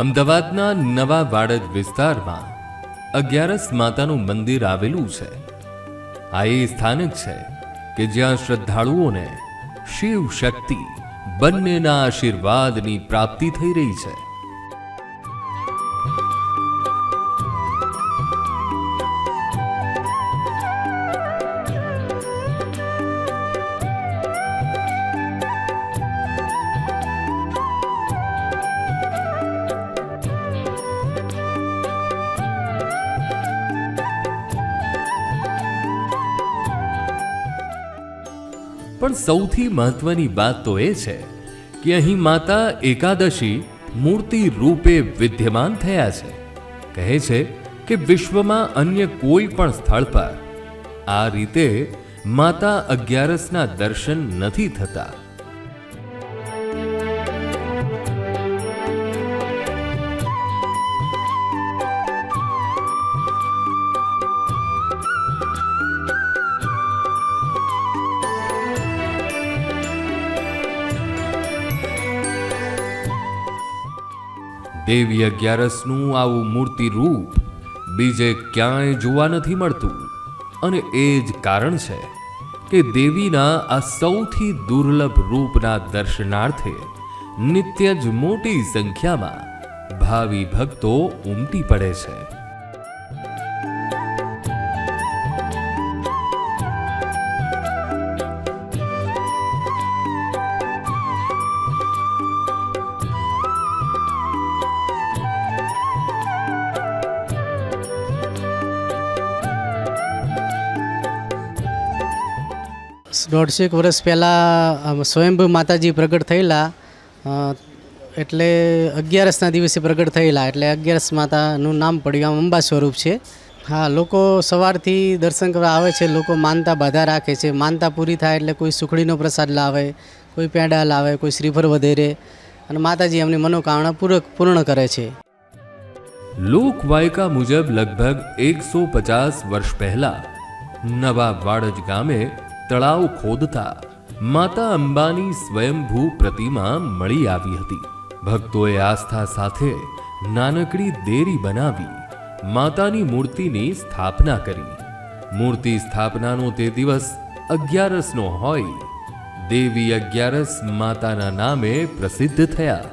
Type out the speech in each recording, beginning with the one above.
અમદાવાદના નવા વાડજ વિસ્તારમાં અગિયારસ માતાનું મંદિર આવેલું છે. આ એ સ્થાનક છે કે જ્યાં શ્રદ્ધાળુઓને શિવ શક્તિ બંનેના આશીર્વાદની પ્રાપ્તિ થઈ રહી છે. પણ સૌથી મહત્વની વાત તો એ છે કે અહીં માતા એકાદશી મૂર્તિ રૂપે વિદ્યમાન થયા છે. કહે છે કે વિશ્વમાં અન્ય કોઈ પણ સ્થળ પર આ રીતે માતા અગિયારસના દર્શન નથી થતા. દેવી અગિયારસનું આવું મૂર્તિ રૂપ બીજે ક્યાંય જોવા નથી મળતું. અને એ જ કારણ છે કે દેવીના આ સૌથી દુર્લભ રૂપના દર્શનાર્થે નિત્ય જ મોટી સંખ્યામાં ભાવિ ભક્તો ઉમટી પડે છે. દોઢસેક વર્ષ પહેલાં સ્વયંભૂ માતાજી પ્રગટ થયેલા એટલે અગિયારસના દિવસે પ્રગટ થયેલા, એટલે અગિયારસ માતાનું નામ પડ્યું, આમ અંબા સ્વરૂપ છે. હા, લોકો સવારથી દર્શન કરવા આવે છે, લોકો માનતા બાધા રાખે છે. માનતા પૂરી થાય એટલે કોઈ સુખડીનો પ્રસાદ લાવે, કોઈ પેંડા લાવે, કોઈ શ્રીફળ વધેરે. અને માતાજી એમની મનોકામના પૂરક, પૂર્ણ કરે છે. લોકવાયકા મુજબ લગભગ એકસો પચાસ વર્ષ પહેલા નવાબ વાડજ ગામે તળાવ ખોદતા માતા અંબાની સ્વયંભૂ પ્રતિમા મળી આવી હતી. ભક્તોએ આસ્થા સાથે નાનકડી દેરી બનાવી માતાની મૂર્તિની સ્થાપના કરી. મૂર્તિ સ્થાપનાનો તે દિવસ અગિયારસનો હોય. દેવી અગિયારસ માતાના નામે પ્રસિદ્ધ થયા.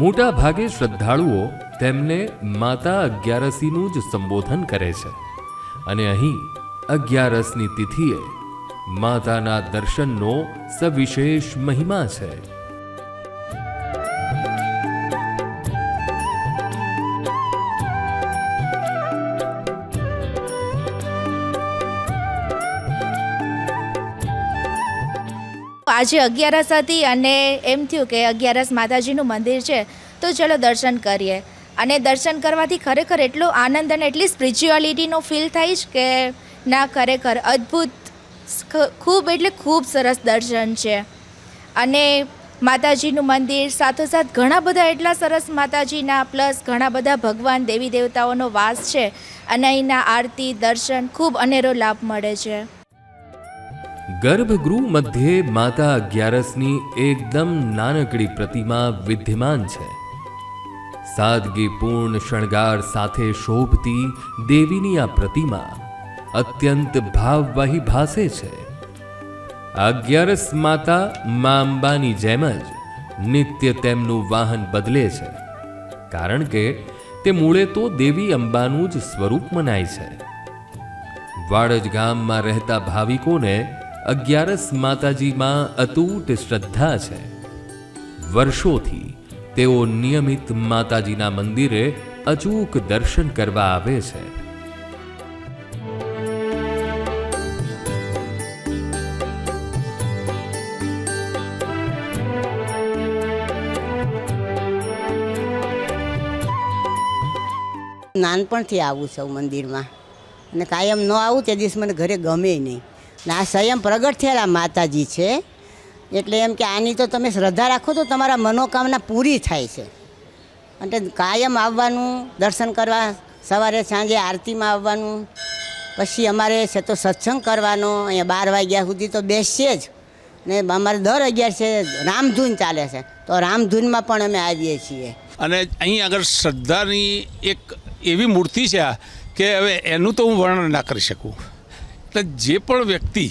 મોટા ભાગે શ્રદ્ધાળુઓ તેમને માતા અગિયારસીનું જ સંબોધન કરે છે. અને અહીં અગિયારસની તિથિએ માતાના દર્શનનો સવિશેષ મહિમા છે. આજે અગિયારસ હતી અને એમ થયું કે અગિયારસ માતાજીનું મંદિર છે, તો ચલો દર્શન કરીએ. અને દર્શન કરવાથી ખરેખર એટલો આનંદ અને એટલી સ્પિરિચ્યુઆલિટીનો ફીલ થાય છે કે ના, ખરેખર અદ્ભુત ખૂબ એટલે ખૂબ સરસ દર્શન છે. અને માતાજીનું મંદિર સાથોસાથ ઘણા બધા એટલા સરસ માતાજીના, પ્લસ ઘણા બધા ભગવાન દેવી દેવતાઓનો વાસ છે. અને અહીંના આરતી, દર્શન ખૂબ અનેરો લાભ મળે છે. ગર્ભગૃહ મધ્યે માતા અગિયારસની એકદમ નાનકડી પ્રતિમા વિદ્યમાન છે. સાદગીપૂર્ણ શણગાર સાથે શોભતી દેવીની આ પ્રતિમા અત્યંત ભાવવાહી ભાસે છે. અગિયારસ માતા મા અંબાની જેમ જ નિત્ય તેમનું વાહન બદલે છે, કારણ કે તે મૂળે તો દેવી અંબાનું જ સ્વરૂપ મનાય છે. વાડજ ગામમાં રહેતા ભાવિકોને અગિયારસ માતાજીમાં અતૂટ શ્રદ્ધા છે. વર્ષોથી તેઓ નિયમિત માતાજીના મંદિરે અચૂક દર્શન કરવા આવે છે. નાનપણથી આવું છું મંદિરમાં. અને કાયમ ન આવું તે દિવસ મને ઘરે ગમે નહીં. ને સ્વયં પ્રગટ થયેલા માતાજી છે. એટલે એમ કે આની તો તમે શ્રદ્ધા રાખો તો તમારા મનોકામના પૂરી થાય છે. અને કાયમ આવવાનું, દર્શન કરવા, સવારે સાંજે આરતીમાં આવવાનું, પછી અમારે છે તો સત્સંગ કરવાનો, અહીંયા બાર વાગ્યા સુધી તો બેસીએ જ. ને અમારે દર અગિયાર છે રામધૂન ચાલે છે. તો રામધૂનમાં પણ અમે આવીએ છીએ. અને અહીં આગળ શ્રદ્ધાની એક એવી મૂર્તિ છે કે હવે એનું તો હું વર્ણન ના કરી શકું. એટલે જે પણ વ્યક્તિ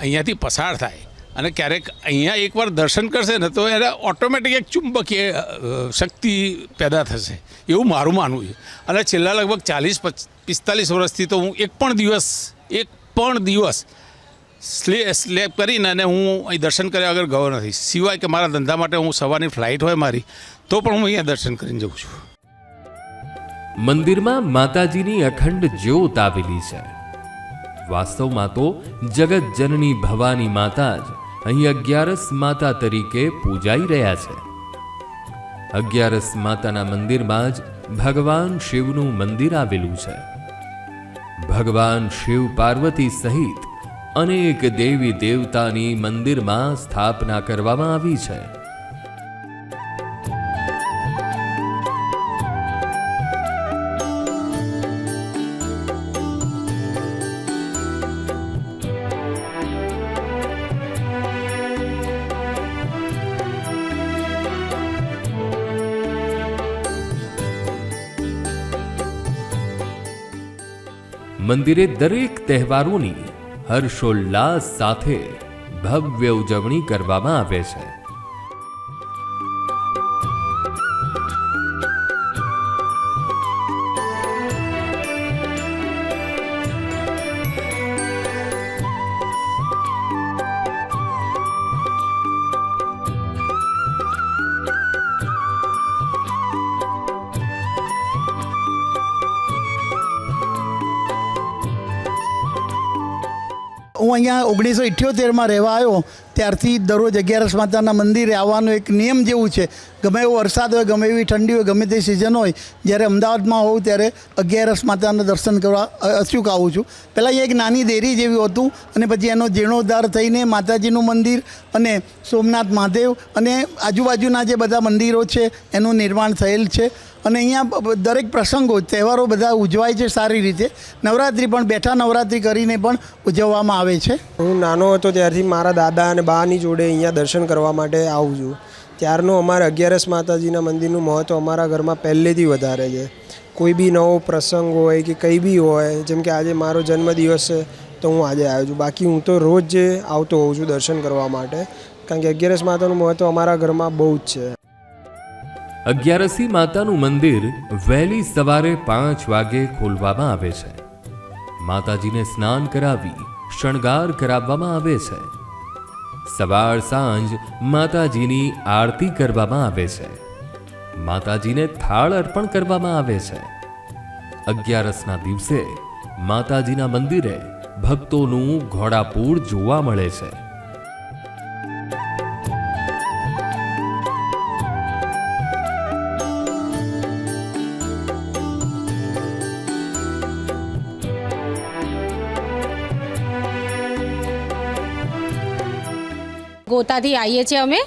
અહીંયાથી પસાર થાય અને ક્યારેક અહીંયા એકવાર દર્શન કરશે ને, તો એને ઓટોમેટિક એક ચુંબકીય શક્તિ પેદા થશે. એવું મારું માનવું છે. અને છેલ્લા લગભગ ચાલીસ પિસ્તાલીસ વર્ષથી તો હું એક પણ દિવસ, એક પણ દિવસ સ્લે સ્લેપ કરીને અને હું અહીં દર્શન કર્યા વગર ગયો નથી. સિવાય કે મારા ધંધા માટે હું સવારની ફ્લાઇટ હોય મારી, તો પણ હું અહીંયા દર્શન કરીને જઉં છું. મંદિરમાં માતાજીની અખંડ જ્યોત આવેલી છે. વાસ્તવમાં તો જગત જનની ભવાની માતા જ અહીં અગિયારસ માતા તરીકે પૂજાઈ રહ્યા છે. અગિયારસ માતાના મંદિરમાં જ ભગવાન શિવનું મંદિર આવેલું છે. ભગવાન શિવ પાર્વતી સહિત અનેક દેવી દેવતાની મંદિરમાં સ્થાપના કરવામાં આવી છે. મંદિરે દરેક તહેવારોની હર્ષોલ્લાસ સાથે ભવ્ય ઉજવણી કરવામાં આવે છે. અહીંયા ઓગણીસો ઇઠ્યોતેરમાં રહેવા આવ્યો, ત્યારથી દરરોજ અગિયારસ માતાના મંદિરે આવવાનો એક નિયમ જેવું છે. ગમે એવો વરસાદ હોય, ગમે એવી ઠંડી હોય, ગમે તે સિઝન હોય, જ્યારે અમદાવાદમાં હોઉં ત્યારે અગિયારસ માતાના દર્શન કરવા અચૂક આવું છું. પહેલાં અહીંયા એક નાની દેરી જેવી હતું અને પછી એનો જીર્ણોદ્ધાર થઈને માતાજીનું મંદિર અને સોમનાથ મહાદેવ અને આજુબાજુના જે બધા મંદિરો છે, એનું નિર્માણ થયેલ છે. અને અહીંયા દરેક પ્રસંગો, તહેવારો બધા ઉજવાય છે સારી રીતે. નવરાત્રિ પણ બેઠા નવરાત્રિ કરીને પણ ઉજવવામાં આવે છે. હું નાનો હતો ત્યારથી મારા દાદા અને બાની જોડે અહીંયા દર્શન કરવા માટે આવું છું. ત્યારનું અમારે અગિયારસ માતાજીના મંદિરનું મહત્ત્વ અમારા ઘરમાં પહેલેથી વધારે છે. કોઈ બી નવો પ્રસંગ હોય કે કંઈ બી હોય, જેમ કે આજે મારો જન્મદિવસ છે, તો હું આજે આવ્યો છું. બાકી હું તો રોજ આવતો હોઉં છું દર્શન કરવા માટે. કારણ કે અગિયારસ માતાનું મહત્ત્વ અમારા ઘરમાં બહુ જ છે. અગિયારસી માતાનું મંદિર વહેલી સવારે પાંચ વાગે ખોલવામાં આવે છે. માતાજીને સ્નાન કરાવી શણગાર કરાવવામાં આવે છે. સવાર સાંજ માતાજીની આરતી કરવામાં આવે છે. માતાજીને થાળ અર્પણ કરવામાં આવે છે. અગિયારસના દિવસે માતાજીના મંદિરે ભક્તોનું ઘોડાપૂર જોવા મળે છે. ગોતાથી આવીએ છીએ અમે.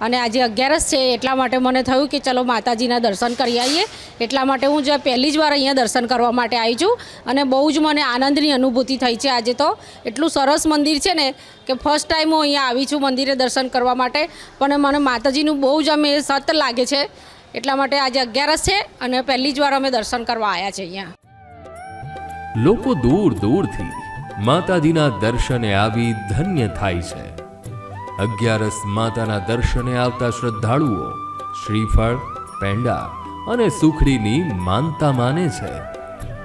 અને આજે અગિયારસ છે, એટલા માટે મને થયું કે ચલો માતાજીના દર્શન કરી આવીએ એટલા માટે હું જે પહેલી જ વાર અહીંયા દર્શન કરવા માટે આવી છું. અને બહુ જ મને આનંદની અનુભૂતિ થઈ છે આજે તો. એટલું સરસ મંદિર છે ને કે ફર્સ્ટ ટાઈમ હું અહીંયા આવી છું મંદિરે દર્શન કરવા માટે. પણ મને માતાજીનું બહુ જ અમે સત લાગે છે. એટલા માટે આજે અગિયારસ છે અને પહેલી જ વાર અમે દર્શન કરવા આવ્યા છે અહીંયા. લોકો દૂર દૂરથી માતાજીના દર્શને આવી ધન્ય થાય છે. અગિયારસ માતાના દર્શને આવતા શ્રદ્ધાળુઓ શ્રીફળ, પેંડા અને સુખડીની માનતા માને છે.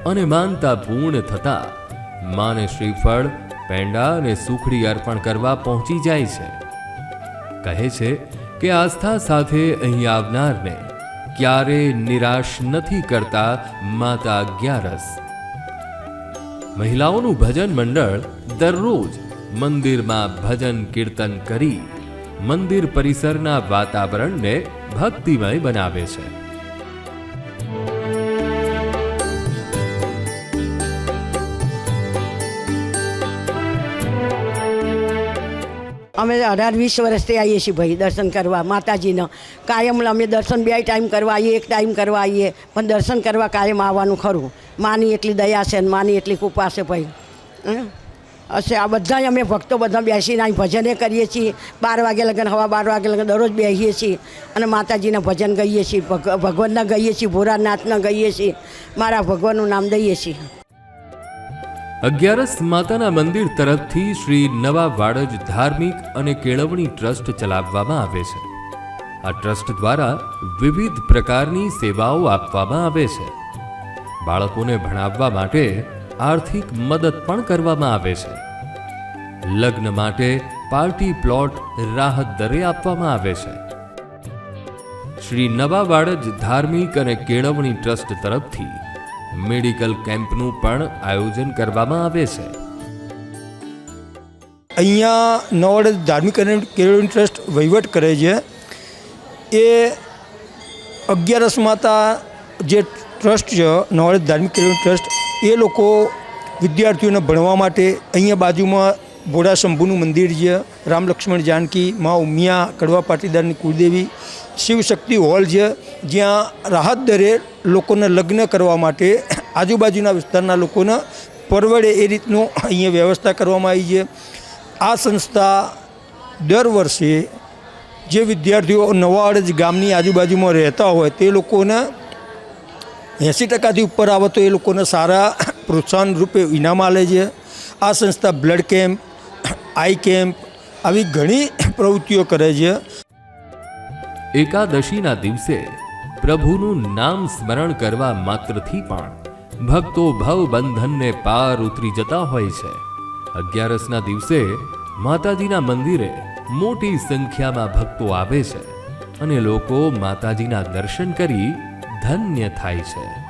અને માનતા પૂર્ણ થતાં માને શ્રીફળ, પેંડા અને સુખડી અર્પણ કરવા પહોંચી જાય છે. કહે છે કે આસ્થા સાથે અહીં આવનારને ક્યારે નિરાશ નથી કરતા માતા અગિયારસ. મહિલાઓનું ભજન મંડળ દરરોજ મંદિરમાં ભજન કીર્તન કરી મંદિર પરિસરના વાતાવરણને ભક્તિમય બનાવે છે. અમે અઢાર વીસ વર્ષથી આવીએ છીએ ભાઈ દર્શન કરવા, માતાજીના. કાયમ અમે દર્શન બે ટાઈમ કરવા આવીએ, એક ટાઈમ કરવા આવીએ, પણ દર્શન કરવા કાયમ આવવાનું ખરું. માની એટલી દયા છે ને માની એટલી કૃપા છે ભાઈ. હં? હશે. આ બધા અમે ભક્તો બધા બેસીને અહીં ભજને કરીએ છીએ. બાર વાગે લગન, હવા બાર વાગે લગન દરરોજ બેસીએ છીએ અને માતાજીના ભજન ગાઈએ છીએ. ભગ, ભગવાનના ગાઈએ છીએ ભોરાનાથના ગાઈએ છીએ. મારા ભગવાનનું નામ દઈએ છીએ. અગિયારસ માતાના મંદિર તરફથી શ્રી નવા વાડજ ધાર્મિક અને કેળવણી ટ્રસ્ટ ચલાવવામાં આવે છે. આ ટ્રસ્ટ દ્વારા વિવિધ પ્રકારની સેવાઓ આપવામાં આવે છે. બાળકોને ભણાવવા માટે આર્થિક મદદ પણ કરવામાં આવે છે. લગ્ન માટે પાર્ટી પ્લોટ રાહત દરે આપવામાં આવે છે. શ્રી નવા વાડજ ધાર્મિક અને કેળવણી ટ્રસ્ટ તરફથી મેડિકલ કેમ્પનું પણ આયોજન કરવામાં આવે છે. અહીંયા નવાડજ ધાર્મિક અને કેળવણી ટ્રસ્ટ વહીવટ કરે છે. એ અગિયારસ માતા જે ટ્રસ્ટ છે નવાડજ ધાર્મિક કેળવણી ટ્રસ્ટ એ લોકો વિદ્યાર્થીઓને ભણવા માટે અહીંયા બાજુમાં ભોળા શંભુનું મંદિર છે, રામ લક્ષ્મણ જાનકી, મા ઉમિયા, કડવા પાટીદારની કુળદેવી શિવશક્તિ હોલ છે, જ્યાં રાહત દરે લોકોને લગ્ન કરવા માટે આજુબાજુના વિસ્તારના લોકોને પરવડે એ રીતનું અહીંયા વ્યવસ્થા કરવામાં આવી છે. આ સંસ્થા દર વર્ષે જે વિદ્યાર્થીઓ નવાડ ગામની આજુબાજુમાં રહેતા હોય તે લોકોને એંસી ટકાથી ઉપર આવે તો એ લોકોને સારા પ્રોત્સાહન રૂપે ઇનામ આલે છે. આ સંસ્થા બ્લડ કેમ્પ, આઈ કેમ્પ આવી ઘણી પ્રવૃત્તિઓ કરે છે. એકાદશીના દિવસે પ્રભુનું નામ સ્મરણ કરવા માત્રથી પણ ભક્તો ભવ બંધનને પાર ઉતરી જતા હોય છે. અગિયારસના દિવસે માતાજીના મંદિરે મોટી સંખ્યામાં ભક્તો આવે છે અને લોકો માતાજીના દર્શન કરી ધન્ય થાય છે.